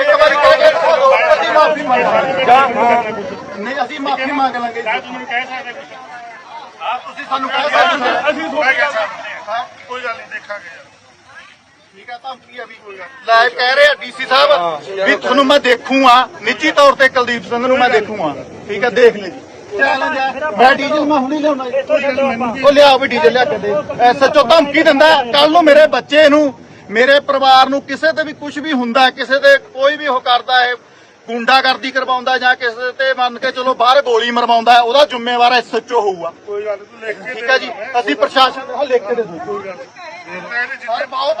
ਇੱਕ ਵਾਰੀ ਕਹਿ ਕੇ ਦਿਖਾ ਦਿਓ, ਅਸੀਂ ਮਾਫੀ ਮੰਗਾਂਗੇ ਨਹੀਂ ਅਸੀਂ ਮਾਫੀ ਮੰਗ ਲਾਂਗੇ ਤੁਹਾਨੂੰ ਕਹਿ ਸਕਦੇ ਕੁਝ ਤੁਸੀਂ ਸਾਨੂੰ ਕਹਿ ਸਕਦੇ ਹੋ। ਅਸੀਂ ਥੋੜਾ ਕਹਿ ਸਕਦੇ। ਹਾਂ। ਕੋਈ ਗੱਲ ਨਹੀਂ ਦੇਖਾਂਗੇ। ਯਾਰ ਠੀਕ ਹੈ ਧਮਕੀ ਆ ਵੀ ਕੋਈ ਗੱਲ ਲਾਈਵ ਕਹਿ ਰਹੇ ਆ ਡੀਸੀ ਸਾਹਿਬ ਵੀ ਤੁਹਾਨੂੰ ਮੈਂ ਦੇਖੂਗਾ। ਨਿੱਜੀ ਤੌਰ ਤੇ ਕੁਲਦੀਪ ਸਿੰਘ ਨੂੰ ਮੈਂ ਦੇਖੂਗਾ। ਠੀਕ ਹੈ ਦੇਖ ਲੈ। ਜੀ। ਚੈਲੰਜ ਮੈਂ ਡੀਜ਼ਲ ਮੈਂ ਹੁਣੀ ਲਿਆਉਣਾ। ਜੀ। ਉਹ ਲਿਆ ਵੀ ਡੀਜ਼ਲ ਲਿਆ ਕੇ ਦੇ। ਐਸਐਚਓ ਧਮਕੀ ਦਿੰਦਾ। ਕੱਲ ਨੂੰ ਮੇਰੇ ਬੱਚੇ ਨੂੰ ਮੇਰੇ ਪਰਿਵਾਰ ਨੂੰ ਕਿਸੇ ਤੇ ਵੀ ਕੁਝ ਵੀ ਹੁੰਦਾ ਕਿਸੇ ਤੇ ਕੋਈ ਵੀ ਉਹ ਕਰਦਾ ਹੈ ਗੁੰਡਾਗਰਦੀ ਕਰਵਾਉਂਦਾ ਜਾਂ ਕਿਸੇ ਤੇ ਮੰਨ ਕੇ ਚਲੋ ਬਾਹਰ ਗੋਲੀ ਮਰਵਾਉਂਦਾ ਉਹਦਾ ਜ਼ਿੰਮੇਵਾਰ ਐਸਐਚਓ ਹੋਊਗਾ। ਕੋਈ ਗੱਲ ਤੂੰ ਲਿਖ ਕੇ ਠੀਕ ਹੈ ਜੀ? ਅਸੀਂ ਪ੍ਰਸ਼ਾਸਨ ਨੂੰ ਲਿਖ ਕੇ ਦੇ ਦਿਓ ਕੋਈ ਗੱਲ ਬਹੁਤ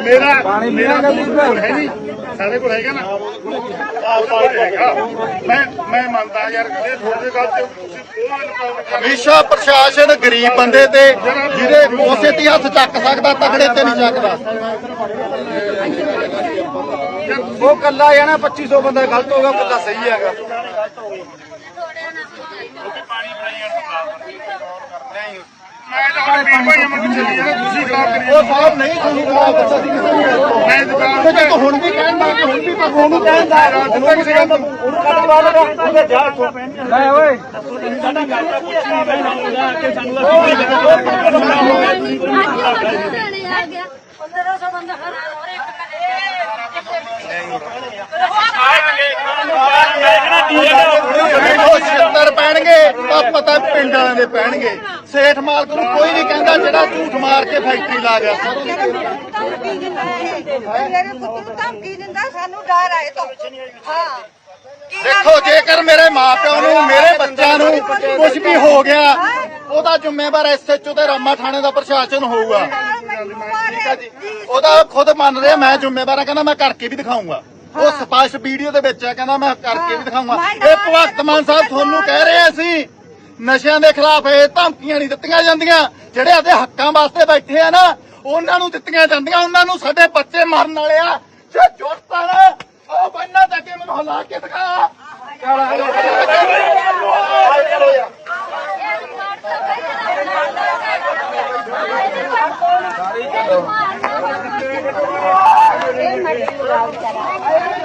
ਮੇਰਾ ਮੇਰਾ ਕੋਲ ਹੈ ਨਹੀਂ ਸਾਡੇ ਕੋਲ ਹੈਗਾ ਨਾ ਹੈਗਾ ਮੈਂ ਮੈਂ ਮੰਨਦਾ ਯਾਰ ਇਹ ਥੋੜੇ ਗੱਲ ਤੇ ਹਮੇਸ਼ਾ ਪ੍ਰਸ਼ਾਸਨ ਗਰੀਬ ਬੰਦੇ ਤੇ ਜਿਹਦੇ ਉਸੇ ਤੇ ਹੱਥ ਚੱਕ ਸਕਦਾ ਤਗੜੇ ਤੇ ਨਹੀਂ ਚੱਕਦਾ। ਉਹ ਕੱਲਾ ਜਾਣਾ 2500 ਬੰਦਾ ਗਲਤ ਹੋਗਾ ਕੱਲਾ ਸਹੀ ਹੈਗਾ। ਮੈਂ ਤਾਂ ਹੁਣ ਵੀਰ ਭਾਈ ਅਮਰ ਨੂੰ ਚੱਲੀ ਜਾਣਾ ਤੁਸੀਂ ਖਰਾਬ ਕਰੀ ਉਹ ਸਾਹਿਬ ਨਹੀਂ ਤੁਹਾਨੂੰ ਜਵਾਬ ਦਿੱਤਾ ਸੀ ਕਿਸੇ ਨੇ ਮੈਂ ਦੁਕਾਨ ਤੇ ਤੂੰ ਹੁਣ ਵੀ ਕਹਿਣ ਲੱਗ ਹੁਣ ਵੀ ਪਰ ਉਹਨੂੰ ਕਹਿੰਦਾ। ਉਹਨੂੰ ਕੱਟ ਪਾ ਲਗਾ ਉਹਦੇ ਜਾ ਲੈ ਓਏ। ਆ ਗਿਆ 1500 ਬੰਦਾ ਹਰ ਹਰ ਇੱਕ ਉਹ ਛਿੱਤਰ ਪੈਣਗੇ ਤਾਂ ਪਤਾ ਪਿੰਡ ਵਾਲਿਆਂ ਦੇ ਪੈਣਗੇ। ਸੇਠ ਮਾਲਕ ਨੂੰ ਕੋਈ ਨਹੀਂ ਕਹਿੰਦਾ ਜਿਹੜਾ ਝੂਠ ਮਾਰ ਕੇ ਫੈਕਟਰੀ ਲਾ ਗਿਆ। ਧਮਕੀ ਦਿੰਦਾ ਹੈ ਮੇਰੇ ਪੁੱਤ ਨੂੰ ਧਮਕੀ ਦਿੰਦਾ ਸਾਨੂੰ ਡਰ ਆਏ ਤੋਂ ਹਾਂ ਦੇਖੋ, ਜੇਕਰ ਮੇਰੇ ਮਾਪਿਆਂ ਨੂੰ, ਮੇਰੇ ਬੱਚਿਆਂ ਨੂੰ ਕੁਝ ਵੀ ਹੋ ਗਿਆ, ਉਹਦਾ ਜ਼ਿੰਮੇਵਾਰ ਐਸਐਚਓ ਤੇ ਰਾਮਾ ਥਾਣੇ ਦਾ ਪ੍ਰਸ਼ਾਸਨ ਹੋਊਗਾ। ਠੀਕ ਹੈ ਜੀ ਉਹਦਾ ਖੁਦ ਮੰਨ ਰਿਹਾ, ਮੈਂ ਜ਼ਿੰਮੇਵਾਰ ਹਾਂ ਕਹਿੰਦਾ ਮੈਂ ਕਰਕੇ ਵੀ ਦਿਖਾਊਂਗਾ। ਉਹ ਸਪਸ਼ਟ ਵੀਡੀਓ ਦੇ ਵਿੱਚ ਹੈ ਕਹਿੰਦਾ ਮੈਂ ਕਰਕੇ ਵੀ ਦਿਖਾਉਂਗਾ ਇਹ ਭਗਵੰਤ ਮਾਨ ਸਾਹਿਬ ਤੁਹਾਨੂੰ ਕਹਿ ਰਹੇ ਅਸੀਂ ਨਸ਼ਿਆਂ ਦੇ ਖਿਲਾਫ ਇਹ ਧਮਕੀਆਂ ਨਹੀਂ ਦਿੱਤੀਆਂ ਜਾਂਦੀਆਂ ਜਿਹੜੇ ਆਦੇ ਹੱਕਾਂ ਵਾਸਤੇ ਬੈਠੇ ਆ ਨਾ ਉਹਨਾਂ ਨੂੰ ਦਿੱਤੀਆਂ ਜਾਂਦੀਆਂ ਉਹਨਾਂ ਨੂੰ ਸਾਡੇ ਬੱਚੇ ਮਰਨ ਵਾਲੇ ਆ ਜੇ ਜੁੜਤਾ ਨਾ ਉਹ ਬੰਨਾ ਤਾਂ ਕਿ ਮੈਨੂੰ ਹਲਾ ਕੇ ਦਿਖਾ chào. chào